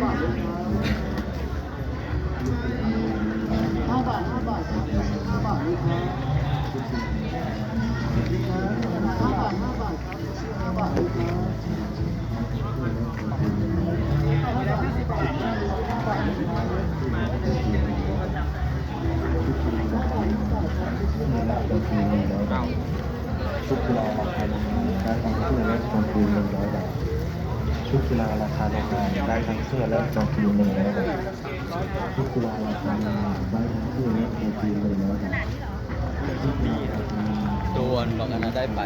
ห้าบาทห้าบาทครับห้าบาทนี่ครับห้าบาทห้าบาทครับห้าบาทนี่ครับทุกที่เราออกไปนะครับการทำทุกอย่างต้องคูณหนึ่งร้อยบาท ชุดกีฬาราคาโรงงานได้ทั้งเสื้อและกางเกงหนึ่งร้อยบทชุดกีฬาราคาโรงงานได้ทั้งเสื้อและกางเกงหนึ่งร้อยบทชุดกีฬาราคาโรงงานโดนบอกกันนะได้ไป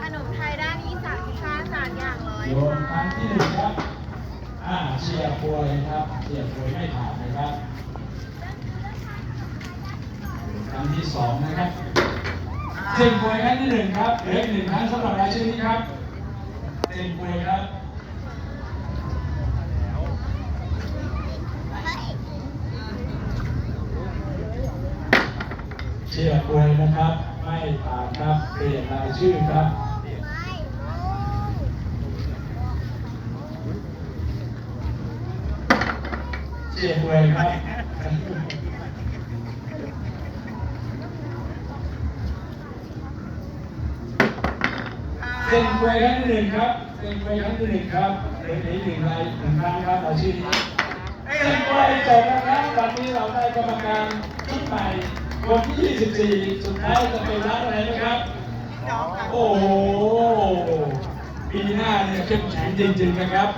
ขนมไทยด้านอีสานค่ะสามอย่างร้อย โยนครั้งที่หนึ่งครับ อ่าเชียร์ปวยครับเชียร์ปวยไม่ผ่านนะครับครั้งที่สองนะครับเชียร์ปวยครั้งที่หนึ่งครับเหลืออีกหนึ่งครั้งสำหรับรายชื่อนี้ครับเชียร์ปวยครับเชียร์ปวยนะครับ ไม่ผ่านครับเปลี่ยนรายชื่อครับ เชียร์ด้วยครับเส้นเวยครั้งที่หนึ่งครับเส้นเวยครั้งที่หนึ่งครับเหลืออีกหนึ่งรายหนึ่งครั้งครับเอาชื่อนี้เส้นเวยจบแล้วครับวันนี้เราได้กรรมการชุดใหม่คนที่ 24 สุดท้ายจะเป็นร้านอะไรนะครับ โอ้โหปีหน้าเนี่ยเข้มแข็งจริงๆนะครับ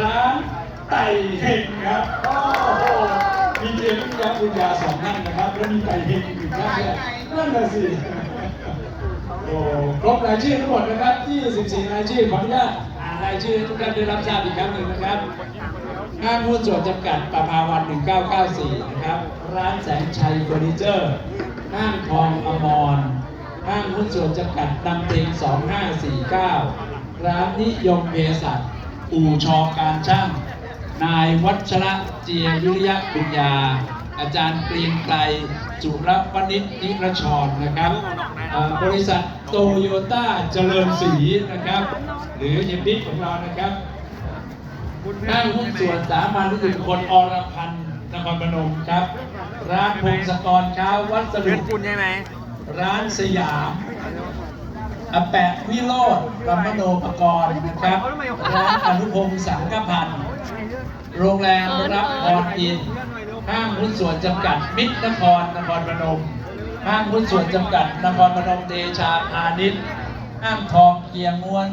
ร้าน ไต่เฮงครับโอ้โหมีเดียวิยาปุญญาสองท่านนะครับ แล้วมีไต่เฮงอีกท่านนี่ยนั่นน่ะสิโอ้ครบรายชื่อทั้งหมดนะครับ24รายชื่อขออนุญาตอ่านรายชื่อทุกท่านได้รับทราบอีกครั้งหนึ่งนะครับห้างหุ้นส่วนจำกัดประภาวัน 1994 นะครับ ร้านแสงชัยเฟอร์นิเจอร์ ห้างทองอมร ห้างหุ้นส่วนจำกัดนำเต็ง2549 ร้านนิยมเภสัชอู่ชอการช่าง นายวัชระเจียวิริยะบุญญา อาจารย์เกรียงไกรจุรวณิชนิรชรนะครับบริษัทโตโยต้าเจริญศรีนะครับ หรือเยบิ๊กของเรานะครับห้างหุ้นส่วนสามัญรู้สึกคนอรพันธ์นครพนมครับ ร้านพงศกรเช้าวัสดุคุณใช่ไหมร้านสยามอแปะวิโรธรัมโนปกรณ์นะครับร้านอนุพงศ์สังกพันธ์ โรงแรมรับพรอินห้างหุ้นส่วนจำกัดมิตรนครนครพนม ห้างหุ้นส่วนจำกัดนครพนมเดชาพาณิชย์ห้างทองเกียร์ม้วน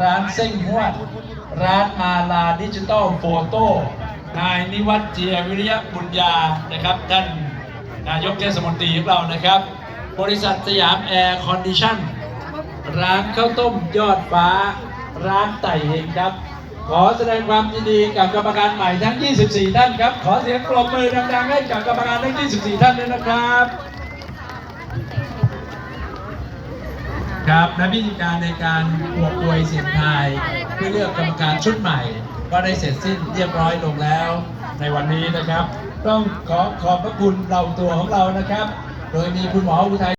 ร้านเส้งหวด ร้านมาลาดิจิตอลโฟโต้นายนิวัฒน์เจียวิริยะบุญญานะครับท่านนายกเทศมนตรีของเรานะครับ บริษัทสยามแอร์คอนดิชั่นร้านข้าวต้มยอดฟ้า ร้านไต่เฮงครับ ขอแสดงความยินดีกับกรรมการใหม่ทั้ง 24 ท่านครับ ขอเสียงปรบมือดังๆให้กับกรรมการทั้ง 24 ท่านด้วยนะครับ ครับและพิธีการในการปวดอวยเสียงทายเพื่อเลือกกรรมการชุดใหม่ ก็ได้เสร็จสิ้นเรียบร้อยลงแล้ว ในวันนี้นะครับ ต้องขอขอบพระคุณเราตัวของเรานะครับ โดยมีคุณหมออุทัย